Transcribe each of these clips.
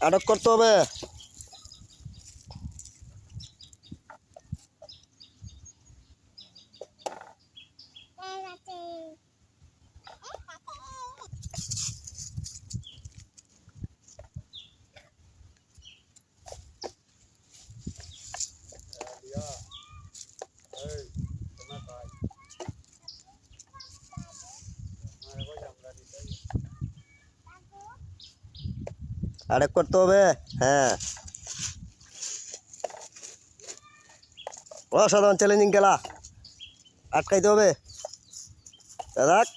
আটক করতে হবে আটক করতে হবে হ্যাঁ। অসাধারণ চ্যালেঞ্জিং খেলা। আটকাইতে হবে। রাখ।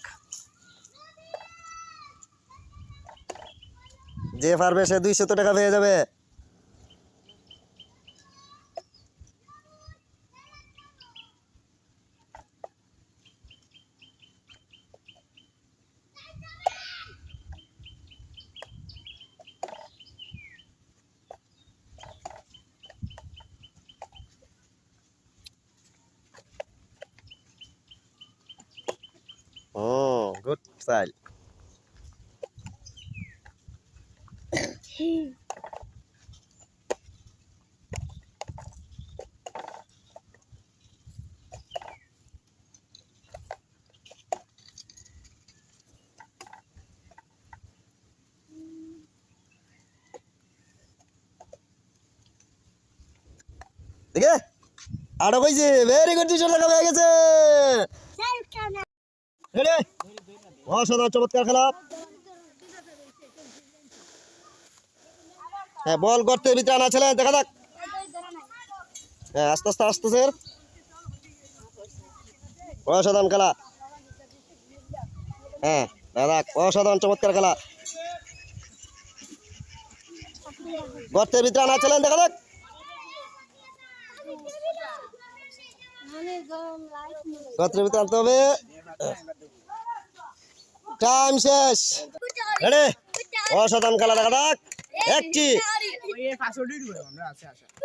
যে পারবে সে দুইশত টাকা পেয়ে যাবে। গুড স্টাইল দেখে আরও কইছে ভেরি গুড দুশো টাকা হয়ে গেছে অসাধারণ চমৎকার খেলা। হ্যাঁ বল গর্তের ভিতরে আনা ছেলে দেখা যাক। হ্যাঁ আস্তে আস্তে আস্তে, স্যার। অসাধারণ খেলা। হ্যাঁ দেখা যাক। অসাধারণ চমৎকার খেলা। গর্তের ভিতরে আনা ছেলে দেখা যাক। গর্তের ভিতরে আনতে হবে। টাইম শেষ। রেডি অসাধারণ খেলা দেখা যাক। একটি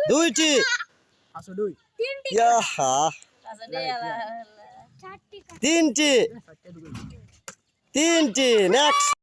দুইটি। তিনটি। তিনটি। নেক্সট